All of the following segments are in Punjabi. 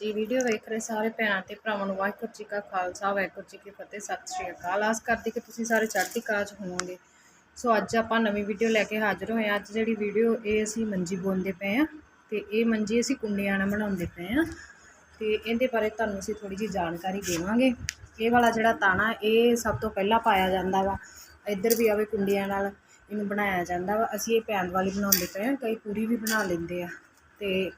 ਜੀ, ਵੀਡੀਓ ਵੇਖ ਰਹੇ ਸਾਰੇ ਭੈਣਾਂ ਤੇ ਭਰਾਵਾਂ ਨੂੰ ਵਾਹਿਗੁਰੂ ਜੀ ਕਾ ਖਾਲਸਾ, ਵਾਹਿਗੁਰੂ ਜੀ ਕੀ ਫਤਿਹ, ਸਤਿ ਸ਼੍ਰੀ ਅਕਾਲ। ਆਸ ਕਰਦੀ ਕਿ ਤੁਸੀਂ ਸਾਰੇ ਚੜ੍ਹਦੀ ਕਲਾ 'ਚ ਹੋਵੋਗੇ। ਸੋ ਅੱਜ ਆਪਾਂ ਨਵੀਂ ਵੀਡੀਓ ਲੈ ਕੇ ਹਾਜ਼ਰ ਹੋਏ ਹਾਂ। ਅੱਜ ਜਿਹੜੀ ਵੀਡੀਓ, ਇਹ ਅਸੀਂ ਮੰਜੀ ਬੋਲਦੇ ਪਏ ਆ ਤੇ ਇਹ ਮੰਜੀ ਅਸੀਂ ਕੁੰਡਿਆਂ ਨਾਲ ਬਣਾਉਂਦੇ ਪਏ ਆ ਤੇ ਇਹਦੇ ਬਾਰੇ ਤੁਹਾਨੂੰ ਅਸੀਂ ਥੋੜੀ ਜਿਹੀ ਜਾਣਕਾਰੀ ਦੇਵਾਂਗੇ। ਇਹ ਵਾਲਾ ਜਿਹੜਾ ਤਾਣਾ, ਇਹ ਸਭ ਤੋਂ ਪਹਿਲਾਂ ਪਾਇਆ ਜਾਂਦਾ ਵਾ। ਇੱਧਰ ਵੀ ਆਵੇ ਕੁੰਡਿਆਂ ਨਾਲ ਇਹਨੂੰ ਬਣਾਇਆ ਜਾਂਦਾ ਵਾ। ਅਸੀਂ ਇਹ ਪੈਂਦ ਵਾਲੀ ਬਣਾਉਂਦੇ ਪਏ ਆ ਕਈ ਪੂਰੀ ਵੀ ਬਣਾ ਲੈਂਦੇ ਆ। ਤੇ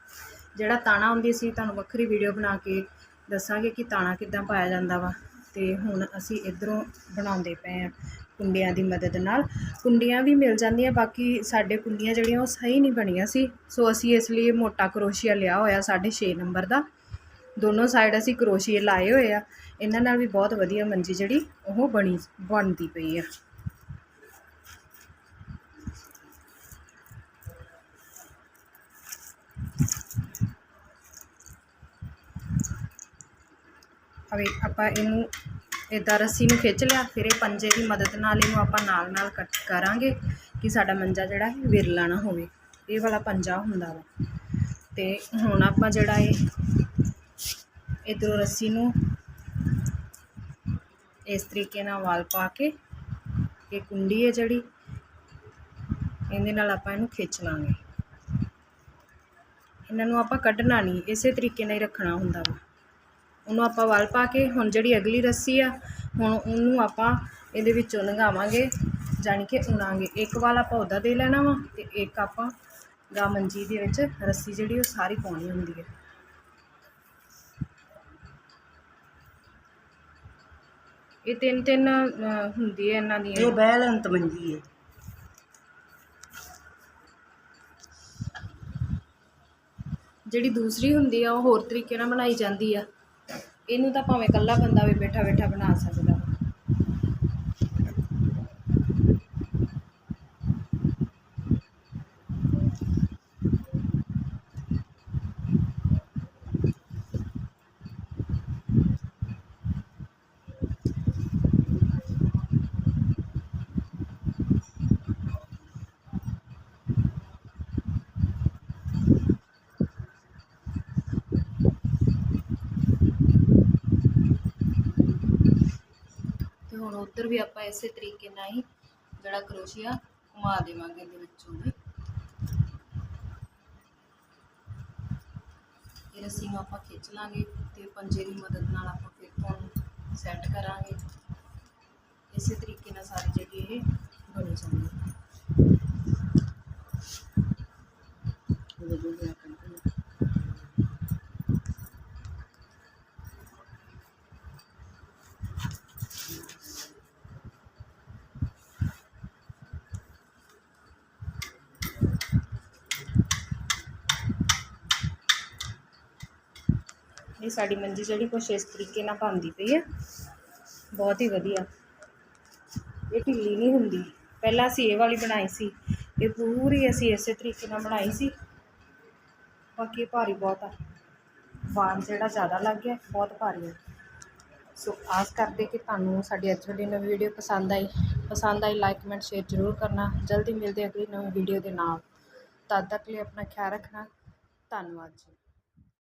ਜਿਹੜਾ ਤਾਣਾ ਹੁੰਦੀ ਸੀ, ਤੁਹਾਨੂੰ ਵੱਖਰੀ ਵੀਡੀਓ ਬਣਾ ਕੇ ਦੱਸਾਂਗੇ ਕਿ ਤਾਣਾ ਕਿੱਦਾਂ ਪਾਇਆ ਜਾਂਦਾ ਵਾ। ਤੇ ਹੁਣ ਅਸੀਂ ਇਧਰੋਂ ਬਣਾਉਂਦੇ ਪਏ ਆ ਕੁੰਡੀਆਂ ਦੀ ਮਦਦ ਨਾਲ। ਕੁੰਡੀਆਂ ਵੀ ਮਿਲ ਜਾਂਦੀਆਂ, ਬਾਕੀ ਸਾਡੇ ਕੁੰਡੀਆਂ ਜਿਹੜੀਆਂ ਉਹ ਸਹੀ ਨਹੀਂ ਬਣੀਆਂ ਸੀ। ਸੋ ਅਸੀਂ ਇਸ ਲਈ ਮੋਟਾ ਕਰੋਸ਼ੀਆ ਲਿਆ ਹੋਇਆ 6.5 ਨੰਬਰ ਦਾ। ਦੋਨੋਂ ਸਾਈਡ ਅਸੀਂ ਕਰੋਸ਼ੀਏ ਲਾਏ ਹੋਏ ਆ। ਇਹਨਾਂ ਨਾਲ ਵੀ ਬਹੁਤ ਵਧੀਆ ਮੰਜੀ ਜਿਹੜੀ ਉਹ ਬਣੀ, ਬਣਦੀ ਪਈ ਆ। ਅਵੇ ਆਪਾਂ ਇਹਨੂੰ ਇਦਾਂ ਰੱਸੀ ਨੂੰ ਖਿੱਚ ਲਿਆ, ਫਿਰ ਇਹ ਪੰਜੇ ਦੀ ਮਦਦ ਨਾਲ ਇਹਨੂੰ ਆਪਾਂ ਨਾਲ ਨਾਲ ਕੱਟ ਕਰਾਂਗੇ ਕਿ ਸਾਡਾ ਮੰਜਾ ਜਿਹੜਾ ਹੈ ਵਿਰਲਾ ਨਾ ਹੋਵੇ। ਇਹ ਵਾਲਾ ਪੰਜਾ ਹੁੰਦਾ ਵਾ। ਤੇ ਹੁਣ ਆਪਾਂ ਜਿਹੜਾ ਇਹ, ਇਧਰੋਂ ਰੱਸੀ ਨੂੰ ਇਸ ਤਰੀਕੇ ਨਾਲ ਵਾਲ ਪਾ ਕੇ, ਇਹ ਕੁੰਡੀ ਹੈ ਜਿਹੜੀ, ਇਹਦੇ ਨਾਲ ਆਪਾਂ ਇਹਨੂੰ ਖਿੱਚ ਲਾਂਗੇ। ਇਹਨਾਂ ਨੂੰ ਆਪਾਂ ਕੱਢਣਾ ਨਹੀਂ, ਇਸੇ ਤਰੀਕੇ ਨਾਲ ਹੀ ਰੱਖਣਾ ਹੁੰਦਾ ਵਾ। ਉਹਨੂੰ ਆਪਾਂ ਵਲ ਪਾ ਕੇ ਹੁਣ ਜਿਹੜੀ ਅਗਲੀ ਰੱਸੀ ਆ ਹੁਣ ਉਹਨੂੰ ਆਪਾਂ ਇਹਦੇ ਵਿੱਚੋਂ ਲੰਘਾਵਾਂਗੇ ਜਾਣੀ ਕਿ ਉਣਾਂਗੇ। ਇੱਕ ਵਾਲ ਆਪਾਂ ਉਹਦਾ ਦੇ ਲੈਣਾ ਵਾ ਤੇ ਇੱਕ ਆਪਾਂ ਗਾ ਮੰਜੀ ਦੇ ਵਿੱਚ ਰੱਸੀ ਜਿਹੜੀ ਉਹ ਸਾਰੀ ਪਾਉਣੀ ਹੁੰਦੀ ਹੈ। ਇਹ ਤਿੰਨ ਤਿੰਨ ਹੁੰਦੀ ਹੈ ਇਹਨਾਂ ਦੀ ਇਹ ਬੈਲੰਤ ਮੰਜੀ ਹੈ। ਜਿਹੜੀ ਦੂਸਰੀ ਹੁੰਦੀ ਆ ਉਹ ਹੋਰ ਤਰੀਕੇ ਨਾਲ ਬਣਾਈ ਜਾਂਦੀ ਆ। ਇਹਨੂੰ ਤਾਂ ਭਾਵੇਂ ਇਕੱਲਾ ਬੰਦਾ ਵੀ ਬੈਠਾ ਬੈਠਾ ਬਣਾ ਸਕਦਾ। ਹੁਣ ਉੱਧਰ ਵੀ ਆਪਾਂ ਇਸੇ ਤਰੀਕੇ ਨਾਲ ਹੀ ਜਿਹੜਾ ਕਰੋਸ਼ੀਆ ਘੁਮਾ ਦੇਵਾਂਗੇ ਇਹਦੇ ਵਿੱਚੋਂ ਵੀ। ਇਹ ਰੱਸੀ ਨੂੰ ਆਪਾਂ ਖਿੱਚ ਲਾਂਗੇ ਤੇ ਪੰਜੇ ਦੀ ਮਦਦ ਨਾਲ ਆਪਾਂ ਫਿਰ ਤੋਂ ਸੈੱਟ ਕਰਾਂਗੇ। ਇਸੇ ਤਰੀਕੇ ਨਾਲ ਸਾਰੀ ਜਿਹੜੀ ਇਹ ਬਣੀ ਜਾਂਦੀ ਹੈ। ਇਹ ਸਾਡੀ ਮੰਜੀ ਜਿਹੜੀ ਕੁਛ ਇਸ ਤਰੀਕੇ ਨਾਲ ਬਣਦੀ ਪਈ ਹੈ ਬਹੁਤ ਹੀ ਵਧੀਆ। ਇਹ ਢਿੱਲੀ ਨਹੀਂ ਹੁੰਦੀ। ਪਹਿਲਾਂ ਅਸੀਂ ਇਹ ਵਾਲੀ ਬਣਾਈ ਸੀ। ਇਹ ਪੂਰੀ ਅਸੀਂ ਇਸੇ ਤਰੀਕੇ ਨਾਲ ਬਣਾਈ ਸੀ। ਬਾਕੀ ਇਹ ਭਾਰੀ ਬਹੁਤ ਆ। ਵਾਰ ਜਿਹੜਾ ਜ਼ਿਆਦਾ ਲੱਗ ਗਿਆ, ਬਹੁਤ ਭਾਰੀ ਹੈ ਸੋ ਆਸ ਕਰਦੇ ਕਿ ਤੁਹਾਨੂੰ ਸਾਡੀ ਅੱਜ ਦੀ ਨਵੀਂ ਵੀਡੀਓ ਪਸੰਦ ਆਈ। ਪਸੰਦ ਆਈ ਲਾਈਕ ਕਮੈਂਟ ਸ਼ੇਅਰ ਜ਼ਰੂਰ ਕਰਨਾ। ਜਲਦੀ ਮਿਲਦੇ ਅਗਲੀ ਨਵੀਂ ਵੀਡੀਓ ਦੇ ਨਾਲ। ਤਦ ਤੱਕ ਲਈ ਆਪਣਾ ਖਿਆਲ ਰੱਖਣਾ। ਧੰਨਵਾਦ ਜੀ।